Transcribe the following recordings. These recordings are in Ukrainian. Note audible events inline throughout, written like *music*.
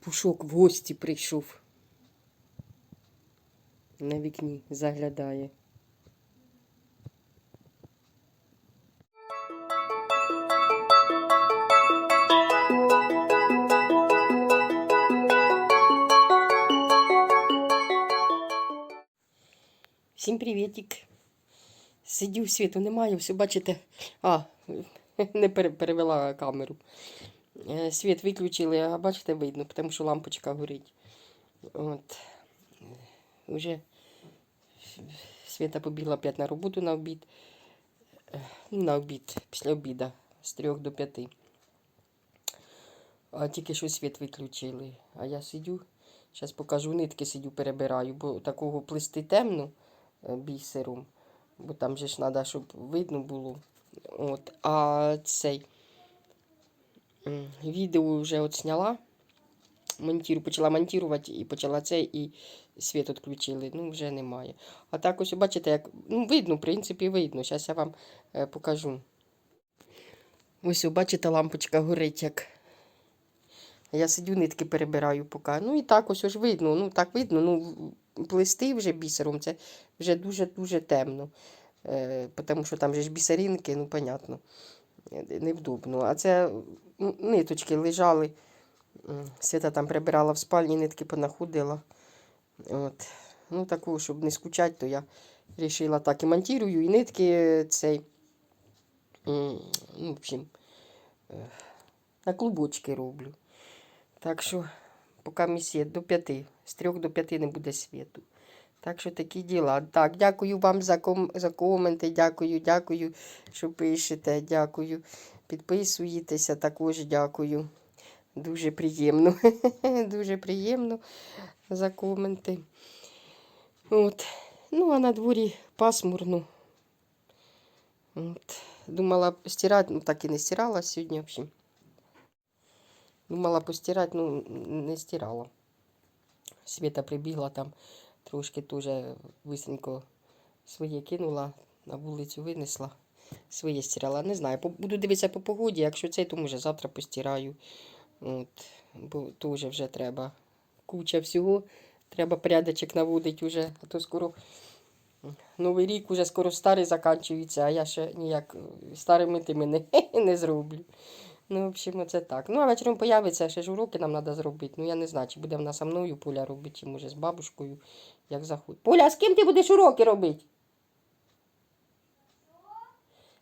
Пушок в гості прийшов. На вікні заглядає. Всім привітик. Сидю, світу немає, все бачите. А, *laughs* не перевела камеру. Е, Світ виключили, а бачите, видно, тому що лампочка горить. От. Уже Світа побігла опять на роботу на обід. Е, Ну, на обід, після обіда, з трьох до п'яти. А тільки що світ виключили. А я сидю, зараз покажу, нитки сидю, перебираю, бо такого плести темно е, бісером, бо там же ж треба, щоб видно було. От. А цей відео вже от зняла. Монтіру, почала монтувати і почала це, і світ відключили. Ну, вже немає. А так ось, бачите, як ну, видно, в принципі, видно. Зараз я вам е, покажу. Ось, бачите, лампочка горить як. Я сидю, нитки перебираю поки. Ну і так ось ж видно. Ну, так видно, ну, плести вже бісером, це вже дуже-дуже темно. Е, тому що там же ж бісеринки, ну, понятно, е, невдобно. А це ниточки лежали. Свята там прибирала в спальні, нитки понаходила. От. Ну, таку, щоб не скучати, то я вирішила так і монтирую, і нитки е, цей. Ну, в общем, е, на клубочки роблю. Так що, поки місія до п'яти, з трьох до п'яти не буде світу. Так що такі діла. Так, дякую вам за, ком... за коменти, дякую, дякую, що пишете, дякую. Підписуєтеся, також дякую. Дуже приємно. *laughs* Дуже приємно за коменти. От. Ну, а на дворі пасмурно. От. Думала стирати, ну так і не стирала сьогодні взагалі. Думала постирати, ну не стирала. Світа прибігла там, трошки теж быстренько своє кинула, на вулицю винесла, своє стирала. Не знаю, буду дивитися по погоді, якщо цей, то може завтра постираю. От, бо теж вже треба куча всього. Треба порядочок наводити вже, а то скоро Новий рік уже скоро старий закінчується, а я ще ніяк старими тими не, *laughs* не зроблю. Ну, в общем, це так. Ну, а вечором появиться, ще ж уроки нам треба зробити. Ну, я не знаю, чи буде вона со мною Поля робити, чи може з бабушкою, як заходить. Поля, а з ким ти будеш уроки робити?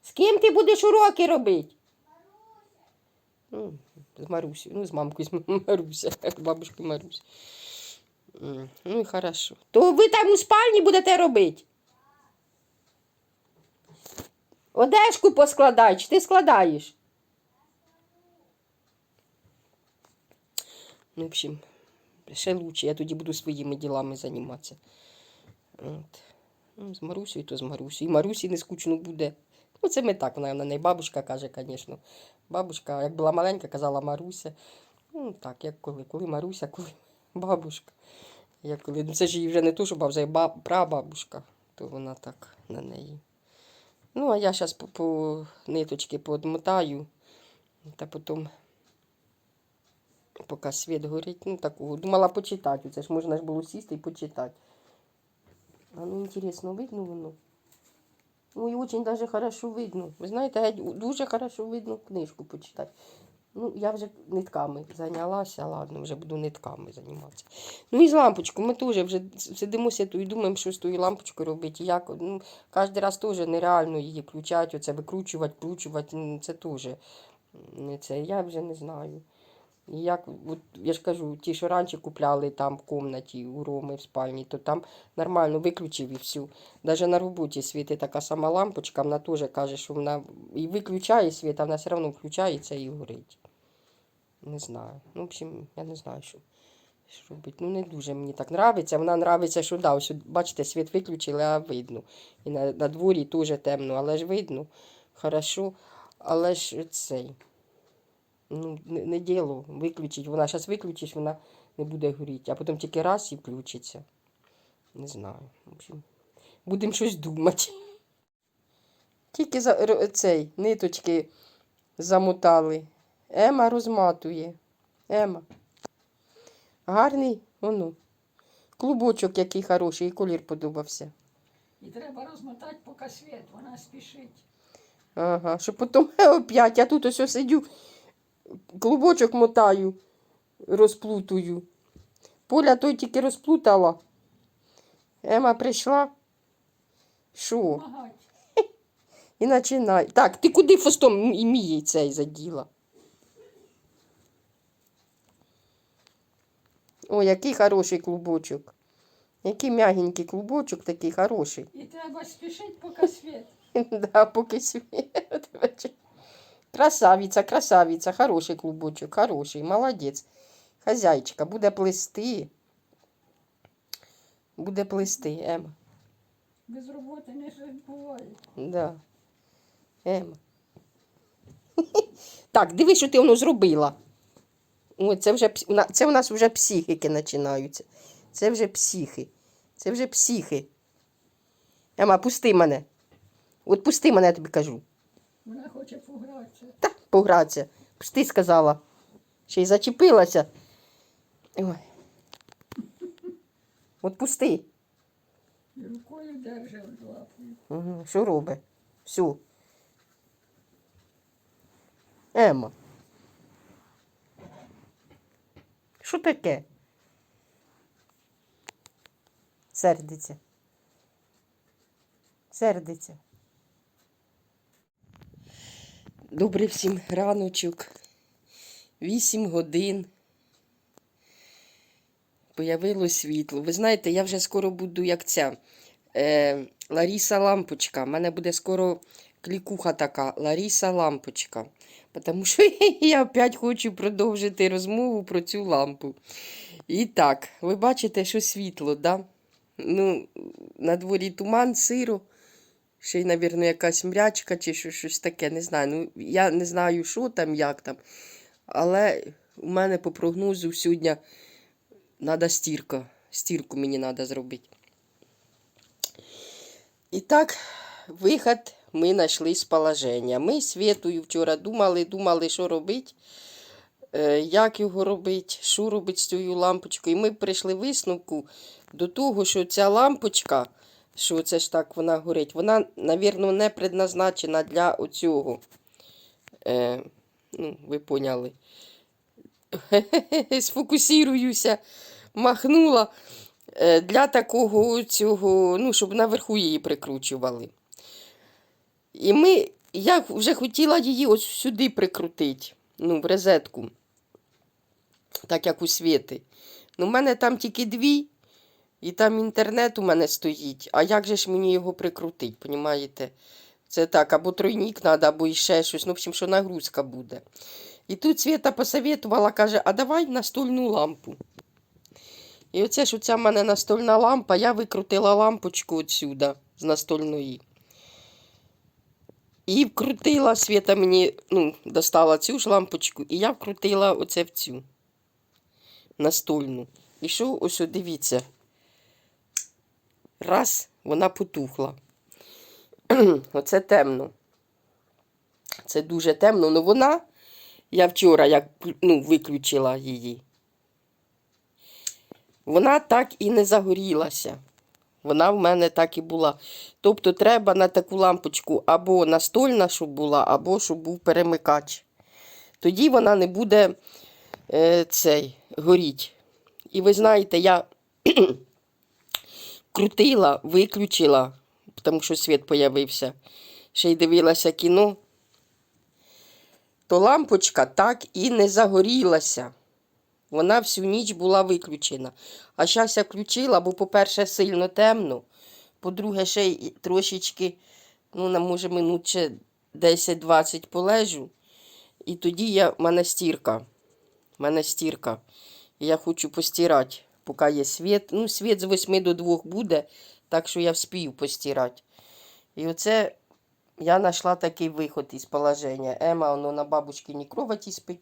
З ким ти будеш уроки робити? Ну, з Марусею, ну, з мамкою, з Маруся, з бабушкою Маруся. Ну і хорошо. То ви там у спальні будете робити? Одежку поскладай, чи ти складаєш? Ну, в общем, ще лучше, я тоді буду своїми ділами займатися. От. Ну, з Марусею, то з Марусею. І Марусі не скучно буде. Ну, це ми так, вона на неї бабушка каже, звісно. Бабушка, як була маленька, казала Маруся. Ну, так, як коли, коли Маруся, коли *laughs* бабушка. Як коли, ну, це ж її вже не то, що баб, вже й баб, прабабушка, то вона так на неї. Ну, а я зараз по, по ниточки подмотаю, та потім, поки світ горить, ну такого. Думала почитати. Це ж можна ж було сісти і почитати. А ну, інтересно, видно воно? Ой, очень даже хорошо видно. Ви знаєте, геть дуже хорошо видно книжку почитати. Ну, я вже нитками зайнялася, ладно, вже буду нитками займатися. Ну і з лампочкою. Ми теж вже сидимося тут і думаємо, що з тою лампочкою робити. Як, ну, кожен раз теж нереально її включати, оце викручувати, вкручувати. ну, Це теж це. Я вже не знаю. Як, от, я ж кажу, ті, що раніше купляли там в кімнаті у Роми в спальні, то там нормально виключив і всю. Навіть на роботі світить така сама лампочка, вона теж каже, що вона і виключає світ, а вона все одно включається і горить. Не знаю. Ну, в общем, я не знаю, що, що робити. Ну, не дуже мені так нравиться. Вона нравиться, що да, ось, бачите, світ виключили, а видно. І на, на дворі теж темно, але ж видно. Хорошо. Але ж цей. Ну, не, не діло виключить. Вона зараз виключить, вона не буде горіти, а потім тільки раз і включиться. Не знаю. В общем, будемо щось думати. Тільки за, цей, ниточки замотали. Ема розматує. Ема. Гарний, воно. Клубочок який хороший, і колір подобався. І треба розмотати, поки світ, вона спішить. Ага, щоб потім *laughs* опять, я тут ось сидю, клубочок мотаю, розплутую. Поля той тільки розплутала. Ема прийшла. Що? І починай. Так, ти куди фостом і мій цей заділа? О, який хороший клубочок. Який м'ягенький клубочок, такий хороший. І треба спішить, поки світ. *laughs* Да, поки світ. Красавиця, красавиця, хороший клубочок, хороший, молодець. Хазяйчика, буде плести. Буде плести, Ема. Без роботи не буває. Да. Ема. *laughs* Так, диви, що ти воно зробила. О, це, вже, це у нас вже психіки починаються. Це вже психи. Це вже психи. Ема, пусти мене. От пусти мене, я тобі кажу. Вона хоче погратися. Та, погратися. Пусти, сказала. Ще й зачепилася. Ой. От пусти. Рукою держить лапою. Угу. Що робить? Все. Ема. Що таке? Сердиться. Сердиться. Добрий всім раночок. Вісім годин. Появилось світло. Ви знаєте, я вже скоро буду як ця. Е, Ларіса Лампочка. У мене буде скоро клікуха така. Ларіса Лампочка. Тому що *laughs* я опять хочу продовжити розмову про цю лампу. І так, ви бачите, що світло, да? Ну, на дворі туман, сиро. Ще й, мабуть, якась мрячка чи щось таке, не знаю. Ну, я не знаю, що там, як там. Але у мене по прогнозу сьогодні треба стірка. Стірку мені треба зробити. І так, вихід ми знайшли з положення. Ми з Світою вчора думали, думали, що робити, е, як його робити, що робити з цією лампочкою. І ми прийшли висновку до того, що ця лампочка, що це ж так вона горить, вона, мабуть, не предназначена для оцього. Е, ну, ви поняли. *laughs* Сфокусіруюся, махнула е, для такого цього, ну, щоб наверху її прикручували. І ми, я вже хотіла її ось сюди прикрутити, ну, в розетку, так як у світи. Ну, в мене там тільки дві, і там інтернет у мене стоїть. А як же ж мені його прикрутити, понімаєте? Це так, або тройник треба, або іще щось. Ну, в общем, що нагрузка буде. І тут Свята посоветувала, каже, а давай настольну лампу. І оце ж оця в мене настольна лампа, я викрутила лампочку отсюда, з настольної. І вкрутила, Свята мені ну, достала цю ж лампочку, і я вкрутила оце в цю настольну. І що, ось, дивіться. Раз, вона потухла. *clears throat* Оце темно. Це дуже темно, але вона, я вчора як ну, виключила її. Вона так і не загорілася. Вона в мене так і була. Тобто треба на таку лампочку або настольна, щоб була, або щоб був перемикач. Тоді вона не буде е, цей, горіть. І ви знаєте, я крутила, виключила, тому що світ появився. Ще й дивилася кіно. То лампочка так і не загорілася. Вона всю ніч була виключена. А зараз я включила, бо, по-перше, сильно темно. По-друге, ще й трошечки, ну, на може, минут ще 10-20 полежу. І тоді я, в мене я хочу постирати, поки є світ. Ну, світ з 8 до 2 буде, так що я вспію постирати. І оце я знайшла такий виход із положення. Ема, воно на бабушкиній кроваті спить.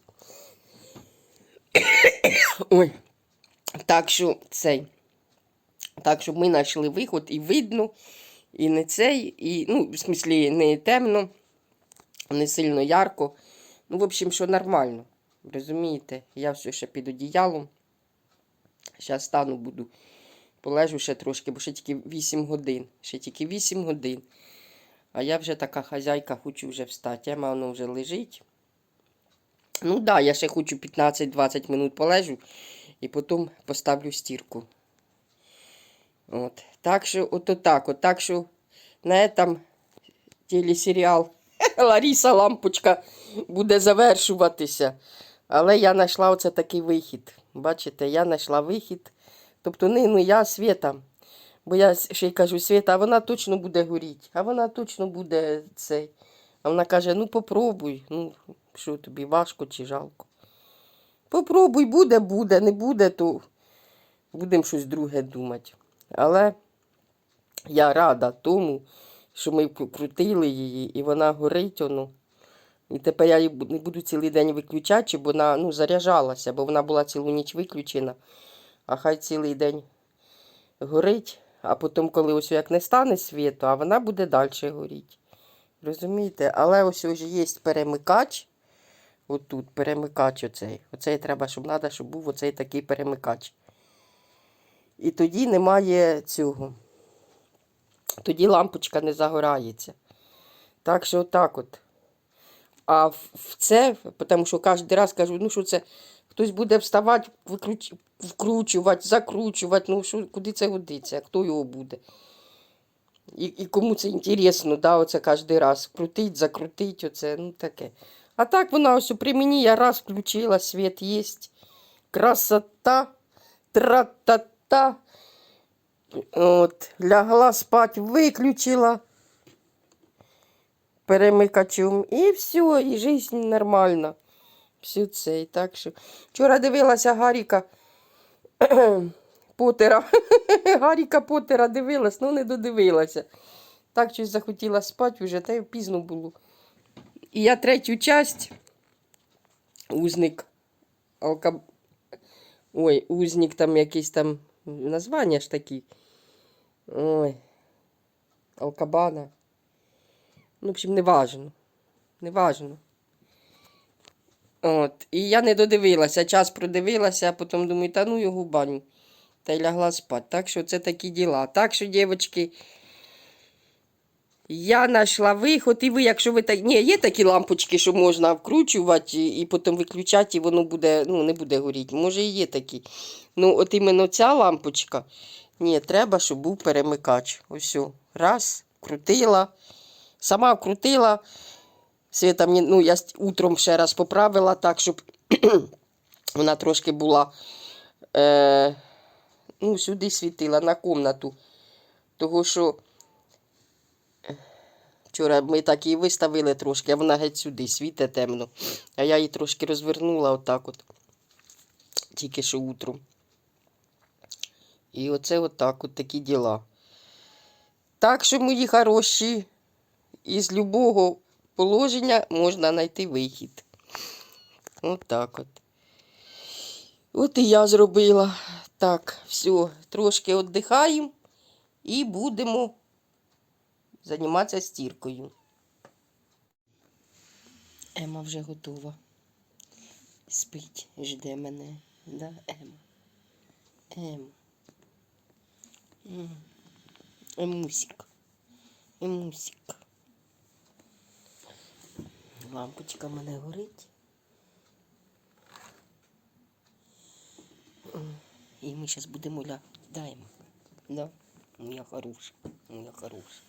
*coughs* Ой. Так що цей. Так, щоб ми знайшли виход і видно, і не цей, і, ну, в смислі, не темно, не сильно ярко. Ну, в общем, що нормально. Розумієте? Я все ще під одіялом. Зараз стану буду. Полежу ще трошки, бо ще тільки 8 годин. Ще тільки 8 годин. А я вже така хазяйка, хочу вже встати. Ема воно вже лежить. Ну так, да, я ще хочу 15-20 минут полежу і потім поставлю стірку. От. Так що, ото так, от так що на этом телесеріал *laughs* Ларіса Лампочка буде завершуватися. Але я знайшла оце такий вихід. Бачите, я знайшла вихід. Тобто не ну, я Света. Бо я ще й кажу, Света, а вона точно буде горіти, а вона точно буде цей. А вона каже: ну попробуй. Ну, що тобі важко чи жалко? Попробуй, буде, буде, не буде, то будемо щось друге думати. Але я рада тому, що ми крутили її, і вона горить. Воно. І тепер я її не буду цілий день виключати, бо вона ну, заряджалася, бо вона була цілу ніч виключена. А хай цілий день горить, а потім, коли ось як не стане світу, а вона буде далі горіти. Розумієте? Але ось ось є перемикач. Отут перемикач оцей. Оцей треба, щоб треба, щоб був оцей такий перемикач. І тоді немає цього. Тоді лампочка не загорається. Так що отак от. А в це, тому що кожен раз кажу, ну що це, хтось буде вставати, викруч... вкручувати, закручувати, ну що, куди це годиться, хто його буде. І, і кому це інтересно, да, оце кожен раз. Крутить, закрутить, оце, ну таке. А так вона ось при мені я раз включила, світ є. Красота, тра-та-та. От, лягла спать, виключила перемикачем. І все, і життя нормальна. Все це. І так що. Вчора дивилася Гаріка *clears throat* Потера. *laughs* Гаріка Потера дивилась, ну не додивилася. Так щось захотіла спати вже, та й пізно було. І я третю часть. Узник. Алка... Ой, узник там якийсь там названня ж такі. Ой. Алкабана. Ну, в общем, не важно. Не важно. От. І я не додивилася, час продивилася, а потім думаю, та ну його баню. Та й лягла спати. Так що це такі діла. Так що, дівчатки, я знайшла виход, і ви, якщо ви так. Ні, є такі лампочки, що можна вкручувати і, і потім виключати, і воно буде, ну, не буде горіти. Може, і є такі. Ну, от іменно ця лампочка. Ні, треба, щоб був перемикач. Ось. Раз, крутила. Сама вкрутила. Світа мені, ну, я утром ще раз поправила так, щоб *clears throat* вона трошки була е, ну, сюди світила на комнату. Того що е, вчора ми так її виставили трошки, а вона геть сюди світе темно. А я її трошки розвернула отак от. Тільки що утром. І оце отак от такі діла. Так що, мої хороші, із любого положення можна знайти вихід. Отак от. От і я зробила. Так, все, трошки віддихаємо і будемо займатися стіркою. Ема вже готова. Спить, жде мене. Да, Ема? Ема. М. Емусик. Емусик. Лампочка мене горить. І ми зараз будемо ля. Даємо. Да? Моя хороша. Моя хороша.